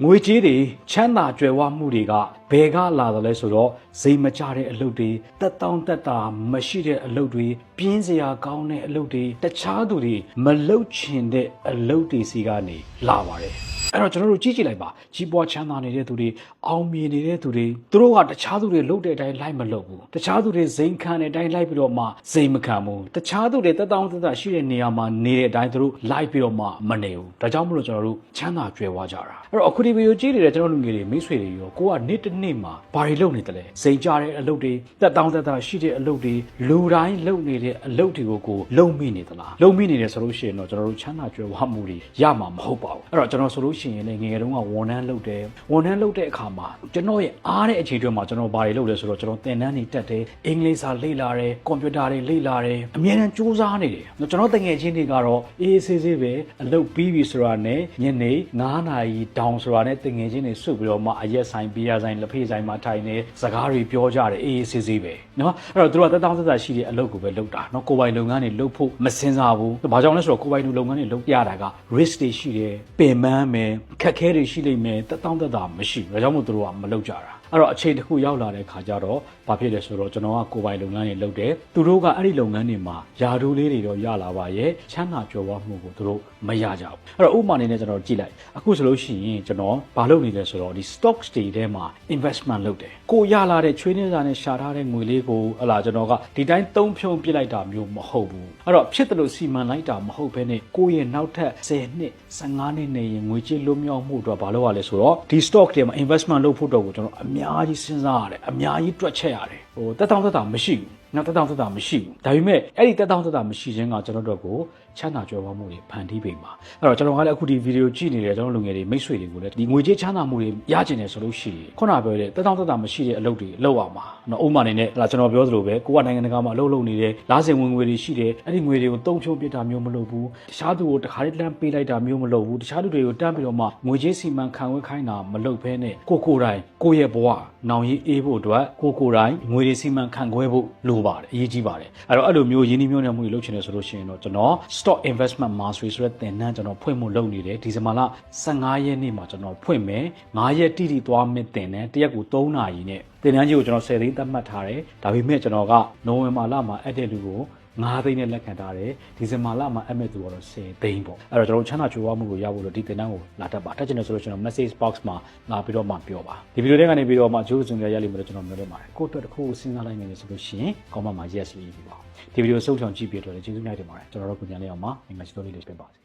ငွေကြေးတွေချမ်းသာကြွယ်ဝမှုတွေကဘယ်ကလာတယ်လဲဆိုတော့စိတ်မကြတဲ့အလုပ်တွေတက်တောင့်တက်တာမရှိတဲ့အလုပ်တွေပြင်းစရာကောင်းတဲ့အလုပ်တွေတခြားသူတွေမလုပ်ချင်တဲ့အလုပ်တွေစီကနေလာပါတယ် အဲ့တော့ကျွန်တော်တို့ကြည့်ကြည့်လိုက်ပါကြီးပွားချမ်းသာနေတဲ့သူတွေအောင်မြင်နေတဲ့သူတွေသူတို့ကတခြားသူတွေလုပ်တဲ့အတိုင်းလိုက်မလုပ်ဘူးတခြားသူတွေဇိမ်ခံတဲ့အတိုင်းလိုက်ပြီးတော့မှဇိမ်မခံဘူးတခြားသူတွေတက်တောင့်တက်တာရှိတဲ့နေရာမှာနေတဲ့အတိုင်းသူတို့လိုက်ပြီးတော့မှမနေဘူးဒါကြောင့်မလို့ကျွန်တော်တို့ချမ်းသာကြွယ်ဝကြတာအဲ့တော့အခုဒီဗီဒီယိုကြည့်နေတဲ့ကျွန်တော်လူငယ်တွေမိတ်ဆွေတွေရောကိုကနေ့တစ်နေ့မှာဘာတွေလုပ်နေတယ်လဲဇိမ်ကြတဲ့အလုပ်တွေတက်တောင့်တက်တာရှိတဲ့အလုပ်တွေလူတိုင်းလုပ်နေတဲ့အလုပ်တွေကိုကိုလုံမိနေသလားလုံမိနေတယ်ဆိုလို့ရှိရင်တော့ကျွန်တော်တို့ချမ်းသာကြွယ်ဝမှုတွေရမှာမဟုတ်ပါဘူးအဲ့တော့ကျွန်တော်ဆိုလို့ရှင်ရဲ့လည်းငယ်ငယ်တုန်းကဝန်ထမ်းလုပ်တယ်ဝန်ထမ်းလုပ်တဲ့အခါမှာကျွန်တော်ရဲ့အားတဲ့အခြေအတွက်မှာကျွန်တော်ဘာတွေလုပ်လဲဆိုတော့ကျွန်တော်သင်တန်းတွေတက်တယ်အင်္ဂလိပ်စာလေ့လာတယ်ကွန်ပျူတာတွေလေ့လာတယ်အများအားစူးစမ်းနေတယ်ကျွန်တော်တငယ်ချင်းတွေကတော့အေးဆေးဆေးပဲအလုပ်ပြီးပြီဆိုတာနဲ့ညနေ9နာရီတောင်ဆိုတာနဲ့တငယ်ချင်းတွေဆွပြီးတော့မှအရက်ဆိုင်ဘီယာဆိုင်လက်ဖေးဆိုင်မှာထိုင်နေစကားတွေပြောကြတယ်အေးဆေးဆေးပဲနော်အဲ့တော့သူတို့ကတက်တောင်းဆက်ဆက်ရှိတဲ့အလုပ်ကိုပဲလုပ်တာနော်ကိုပိုင်လုပ်ငန်းတွေလုပ်ဖို့မစင်စားဘူးဘာကြောင့်လဲဆိုတော့ကိုပိုင်လုပ်ငန်းတွေလုပ်ပြတာက risk တွေရှိတယ်ပင်ပန်းမယ်ခက်ခဲတွေရှိလိမ့်မယ်တက်တောင်းတက်တာမရှိဘူးဒါကြောင့်မို့သူတို့ကမလုပ်ကြတာ အဲ့တော့အချိန်တစ်ခုရောက်လာတဲ့ခါကျတော့ဘာဖြစ်လဲဆိုတော့ကျွန်တော်ကကိုယ်ပိုင်လုပ်ငန်းတွေလုပ်တယ်သူတို့ကအဲ့ဒီလုပ်ငန်းတွေမှာယာဒူးလေးတွေတော့ရလာပါရဲ့ချမ်းသာကြွယ်ဝမှုကိုသူတို့မရကြဘူးအဲ့တော့ဥပမာအနေနဲ့ကျွန်တော်ကြည့်လိုက်အခုဆိုလို့ရှိရင်ကျွန်တော်ဘာလုပ်နေလဲဆိုတော့ဒီ stocks တွေထဲမှာ investment လုပ်တယ်ကိုရလာတဲ့ချွေးနှင်းစာနဲ့ရှာထားတဲ့ငွေလေးကိုဟလာကျွန်တော်ကဒီတိုင်းသုံးဖြုံပစ်လိုက်တာမျိုးမဟုတ်ဘူးအဲ့တော့ဖြစ်တယ်လို့စီမံလိုက်တာမဟုတ်ဘဲနဲ့ကိုယ့်ရဲ့နောက်ထပ်10နှစ်15နှစ်နေရင်ငွေကြေးလွတ်မြောက်မှုအတွက်ဘာလုပ်ရလဲဆိုတော့ဒီ stock တွေမှာ investment လုပ်ဖို့တော့ကိုကျွန်တော်အများကြီးစဉ်းစားရတယ်အများကြီးတွက်ချက်ရတယ်ဟိုတက်တောင့်တက်တာမရှိဘူး နောက်တက်တောင့်တက်တာမရှိဘူးဒါပေမဲ့အဲ့ဒီတက်တောင့်တက်တာမရှိခြင်းကကျွန်တော်တို့ကိုချမ်းသာကြွယ်ဝမှုတွေဖန်တီးပေးမှာအဲ့တော့ကျွန်တော်ကလည်းအခုဒီဗီဒီယိုကြည့်နေတဲ့ကျွန်တော်လူငယ်တွေမိတ်ဆွေတွေကိုလည်းဒီငွေကြေးချမ်းသာမှုတွေရကျင်တယ်ဆိုလို့ရှိရင်ခုနပြောတဲ့တက်တောင့်တက်တာမရှိတဲ့အလုပ်တွေလုပ်ရမှာနော်ဥပမာအနေနဲ့ဟလာကျွန်တော်ပြောသလိုပဲကိုကနိုင်ငံတကာမှာအလုပ်လုပ်နေတယ်လားစင်ဝင်ငွေတွေရှိတယ်အဲ့ဒီငွေတွေကိုတုံးချုံပစ်တာမျိုးမလုပ်ဘူးတခြားသူကိုတခါတည်းတန်းပေးလိုက်တာမျိုးမလုပ်ဘူးတခြားသူတွေကိုတန်းပြီးတော့မှငွေကြေးစီမံခံဝဲခိုင်းတာမလုပ်ဘဲနဲ့ကိုကိုယ်တိုင်ကိုယ့်ရဲ့ဘဝနောင်ရေးအေးဖို့အတွက်ကိုကိုယ်တိုင်ငွေတွေစီမံခံခွဲဖို့လိုပါတယ်အရေးကြီးပါတယ်အဲ့တော့အဲ့လိုမျိုးရင်းနှီးမြှုပ်နှံမှုတွေလုပ်ချင်တယ်ဆိုလို့ရှိရင်တော့ကျွန်တော် stock investment mastery ဆိုတဲ့သင်တန်းကျွန်တော်ဖွင့်မှုလုပ်နေတယ်ဒီဇင်ဘာလ15ရက်နေ့မှာကျွန်တော်ဖွင့်မယ်9ရက်တိတိသွားမယ်သင်တန်းတစ်ရက်ကို3နာရီနဲ့သင်တန်းကြီးကိုကျွန်တော်10သိန်းသတ်မှတ်ထားတယ်ဒါပေမဲ့ကျွန်တော်ကနိုဝင်ဘာလမှာအဲ့တဲ့လူကို 9သိန်းနဲ့လက်ခံထားတယ်ဒီဇင်ဘာလမှာအမက်သူကတော့10သိန်းပေါ့အဲ့တော့ကျွန်တော်ချမ်းသာကြိုးဝမှုကိုရဖို့လို့ဒီသင်တန်းကိုလာတတ်ပါတက်ချင်တယ်ဆိုလို့ကျွန်တော် message box မှာလာပြီးတော့မှပြောပါဒီဗီဒီယိုတွေကနေပြီးတော့မှဂျိုးစုံရရလိမ့်မယ်လို့ကျွန်တော်ပြောနေပါတယ်ကိုယ့်အတွက်တစ်ခုကိုစဉ်းစားလိုက်နေတယ်ဆိုလို့ရှိရင် comment မှာ yes ရေးပြီးပါဒီဗီဒီယိုစုံချောင်ကြည့်ပြတော့လည်းကျေးဇူးများတင်ပါတယ်ကျွန်တော်တို့ကိုညနေအောင်မှာငါချစ်တော်လေးလေးပြင်ပါစေ